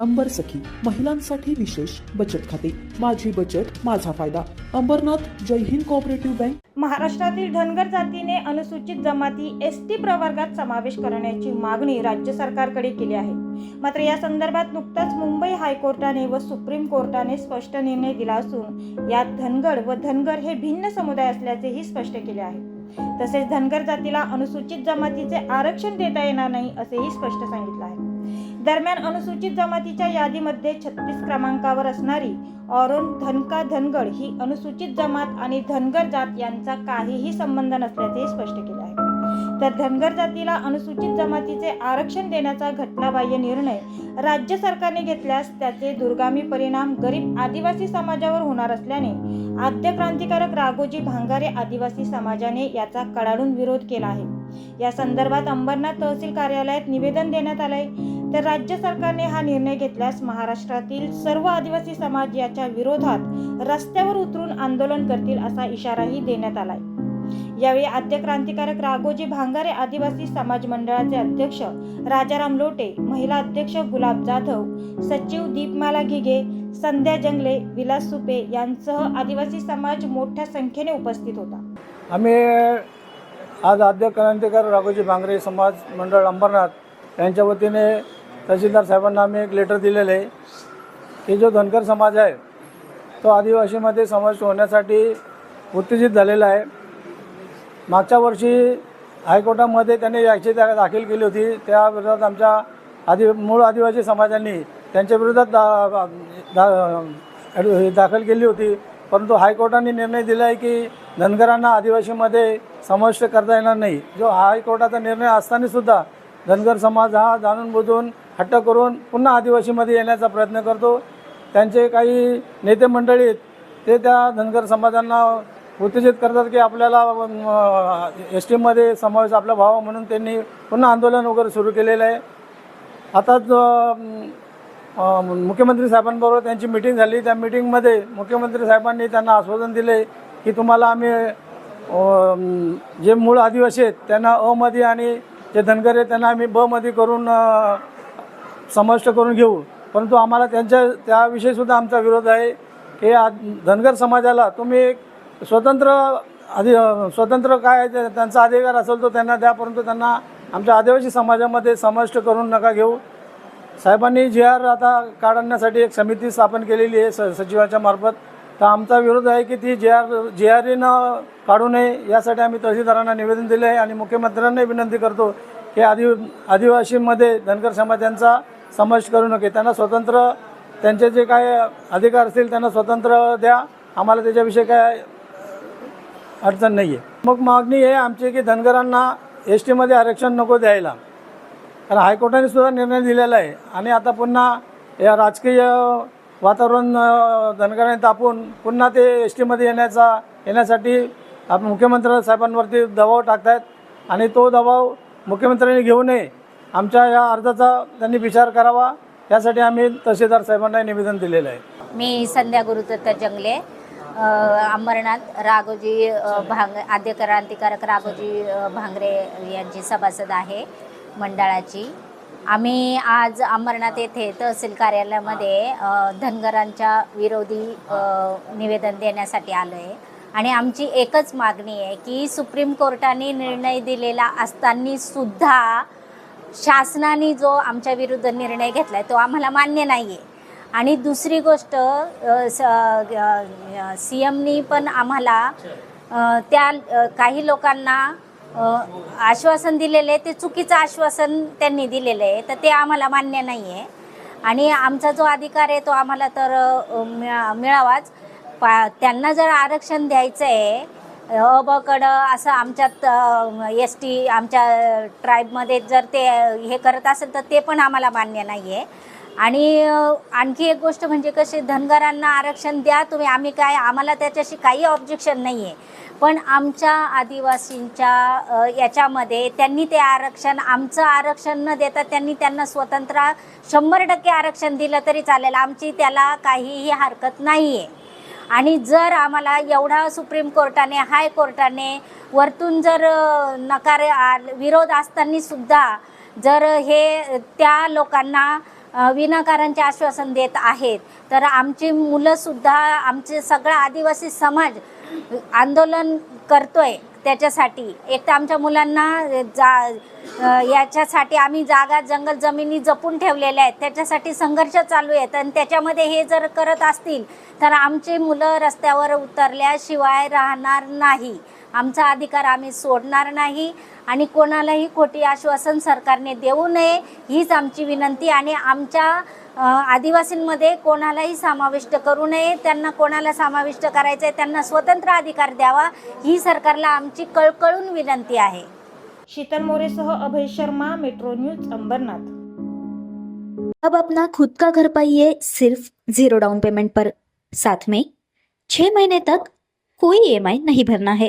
अंबर सखी महिलांसाठी विशेष बचत खाते. माझी बचत माझा फायदा. Ambernath Jai Hind cooperative bank. महाराष्ट्रातील धनगर जातीने अनुसूचित जमाती एस टी प्रवर्गात समावेश करण्याची मागणी राज्य सरकारकडे केली आहे. मात्र या संदर्भात नुकताच मुंबई हायकोर्टाने व सुप्रीम कोर्टाने स्पष्ट निर्णय दिला असून यात धनगर व धनगर हे भिन्न समुदाय असल्याचेही स्पष्ट केले आहे. तसेच धनगर जातीला अनुसूचित जमातीचे आरक्षण देता येणार नाही असेही स्पष्ट सांगितलं आहे. दरम्यान अनुसूचित जमातीच्या यादीमध्ये छत्तीस क्रमांकावर असणारी ऑरोन धनका धनगड ही अनुसूचित जमात आणि धनगर जात यांचा काहीही संबंध नसल्याचे स्पष्ट केले आहे. तर धनगर जातीला अनुसूचित जमातीचे आरक्षण देण्याचा घटनाबाह्य निर्णय राज्य सरकारने घेतल्यास त्याचे दुर्गामी परिणाम गरीब आदिवासी समाजावर होणार असल्याने आद्य क्रांतिकारक राघोजी भांगारे आदिवासी समाजाने याचा कडाडून विरोध केला आहे. या संदर्भात अंबरनाथ तहसील कार्यालयात निवेदन देण्यात आलंय. तर राज्य सरकारने हा निर्णय घेतल्यास महाराष्ट्रातील सर्व आदिवासी समाज याच्या विरोधात रस्त्यावर उतरून आंदोलन करतील असा इशाराही देण्यात आलाय. यावेळी आद्य क्रांतिकारक राघोजी भांगारे आदिवासी समाज मंडळाचे अध्यक्ष राजाराम लोटे महिला अध्यक्ष गुलाब जाधव सचिव दीपमाला घिगे संध्या जंगले विलास सुपे यांसह आदिवासी समाज मोठ्या संख्येने उपस्थित होता. आम्ही आज आद्य क्रांतिकारक राघोजी भांगरे समाज मंडळ अंबरनाथ यांच्या वतीने तहसीलदार साहेबांना आम्ही एक लेटर दिलेलं आहे की जो धनगर समाज आहे तो आदिवासीमध्ये समाविष्ट होण्यासाठी उत्तेजित झालेला आहे. मागच्या वर्षी हायकोर्टामध्ये त्यांनी याची दाखल केली होती. त्या विरोधात आमच्या आदि मूळ आदिवासी समाजांनी त्यांच्या विरोधात दा, दा दाखल केली होती. परंतु हायकोर्टाने निर्णय दिला आहे की धनगरांना आदिवासीमध्ये समाविष्ट करता येणार नाही. जो हायकोर्टाचा निर्णय असतानासुद्धा धनगर समाज हा जाणून बुजून हट्ट करून पुन्हा आदिवासीमध्ये येण्याचा प्रयत्न करतो. त्यांचे काही नेते मंडळी आहेत, ते त्या धनगर समाजांना उत्तेजित करतात की आपल्याला एस टीमध्ये समावेश आपला व्हावा म्हणून त्यांनी पुन्हा आंदोलन वगैरे सुरू केलेलं आहे. आताच मुख्यमंत्री साहेबांबरोबर त्यांची मिटिंग झाली. त्या मिटिंगमध्ये मुख्यमंत्री साहेबांनी त्यांना आश्वासन दिले की तुम्हाला आम्ही जे मूळ आदिवासी आहेत त्यांना अमध्ये आणि जे धनगर आहेत त्यांना आम्ही बमध्ये करून समाविष्ट करून घेऊ. परंतु आम्हाला त्यांच्या त्याविषयीसुद्धा आमचा विरोध आहे. की धनगर समाजाला तुम्ही एक स्वतंत्र आधी स्वतंत्र काय आहे ते त्यांचा अधिकार असेल तो त्यांना द्या परंतु त्यांना आमच्या आदिवासी समाजामध्ये समाविष्ट करून नका घेऊ. साहेबांनी जी आर आता काढण्यासाठी एक समिती स्थापन केलेली आहे स सचिवाच्या मार्फत. तर आमचा विरोध आहे की ती जी आर जी आर एनं काढू नये यासाठी आम्ही तहसीलदारांना निवेदन दिले आहे आणि मुख्यमंत्र्यांनाही विनंती करतो की आदि आदिवासीमध्ये धनगर समाजांचा समावेश करू नये त्यांना स्वतंत्र त्यांचे जे काय अधिकार असतील त्यांना स्वतंत्र द्या. आम्हाला त्याच्याविषयी काय अडचण नाही आहे मग मागणी आहे आमची की धनगरांना एस टीमध्ये आरक्षण नको द्यायला. कारण हायकोर्टाने सुद्धा निर्णय दिलेला आहे. आणि आता पुन्हा या राजकीय वातावरण धनगरांनी तापून पुन्हा ते एस टीमध्ये येण्याचा येण्यासाठी आपण मुख्यमंत्री साहेबांवरती दबाव टाकतायत. आणि तो दबाव मुख्यमंत्र्यांनी घेऊ नये. आमच्या या अर्जाचा त्यांनी विचार करावा. यासाठी आम्ही तहसीलदार साहेबांना निवेदन दिलेलं आहे. मी संध्या गुरुदत्त जंगले अंबरनाथ राघोजी भांग आद्य क्रांतिकारक राघोजी भांगरे यांची सभासद आहे मंडळाची. आम्ही आज अंबरनाथ येथे तहसील कार्यालयामध्ये धनगरांच्या विरोधी निवेदन देण्यासाठी आलो आहे आणि आमची एकच मागणी आहे की सुप्रीम कोर्टाने निर्णय दिलेला असताना सुद्धा शासनाने जो आमच्या विरुद्ध निर्णय घेतला आहे तो आम्हाला मान्य नाही आहे आणि दुसरी गोष्ट सी एमनी पण आम्हाला त्या काही लोकांना आश्वासन दिलेलं आहे ते चुकीचं आश्वासन त्यांनी दिलेलं आहे तर ते आम्हाला मान्य नाही आहे आणि आमचा जो अधिकार आहे तो आम्हाला तर मिळा मिळावाच. पा त्यांना जर आरक्षण द्यायचं आहे अ बकडं असं आमच्यात एस टी आमच्या ट्राईबमध्ये जर ते हे करत असेल तर ते पण आम्हाला मान्य नाही आहे आणि आणखी एक गोष्ट म्हणजे कशी धनगरांना आरक्षण द्या तुम्ही आम्ही काय आम्हाला त्याच्याशी काही ऑब्जेक्शन नाही आहे पण आमच्या आदिवासींच्या याच्यामध्ये त्यांनी ते आरक्षण आमचं आरक्षण न देता त्यांनी त्यांना स्वतंत्र शंभर टक्के आरक्षण दिलं तरी चालेल. आमची त्याला काहीही हरकत नाही आहे आणि जर आम्हाला एवढा सुप्रीम कोर्टाने हाय कोर्टाने वरतून जर नकार विरोध असताना सुद्धा जर हे त्या लोकांना विनाकारांचे आश्वासन देत आहेत तर आमची मुलंसुद्धा आमचे सगळा आदिवासी समाज आंदोलन करतोय. त्याच्यासाठी. एक तर आमच्या मुलांना जा याच्यासाठी आम्ही जागा जंगल जमिनी जपून ठेवलेल्या आहेत. त्याच्यासाठी संघर्ष चालू आहेत आणि त्याच्यामध्ये हे जर करत असतील तर आमची मुलं रस्त्यावर उतरल्याशिवाय राहणार नाही. आमचा अधिकार आम्ही सोडणार नाही आणि कोणालाही खोटी आश्वासन सरकारने देऊ नये हीच आमची विनंती आणि आमच्या आदिवासींमध्ये कोणालाही समाविष्ट करू नये त्यांना कोणाला समाविष्ट करायचं आहे त्यांना स्वतंत्र अधिकार द्यावा ही सरकारला आमची कळकळून विनंती आहे. शीतल मोरेसह अभय शर्मा मेट्रो न्यूज अंबरनाथ. अब अपना खुद का घर पाइए सिर्फ जीरो डाउन पेमेंट पर। साथ में छह महीने तक कोई ईएमआई नहीं भरना है।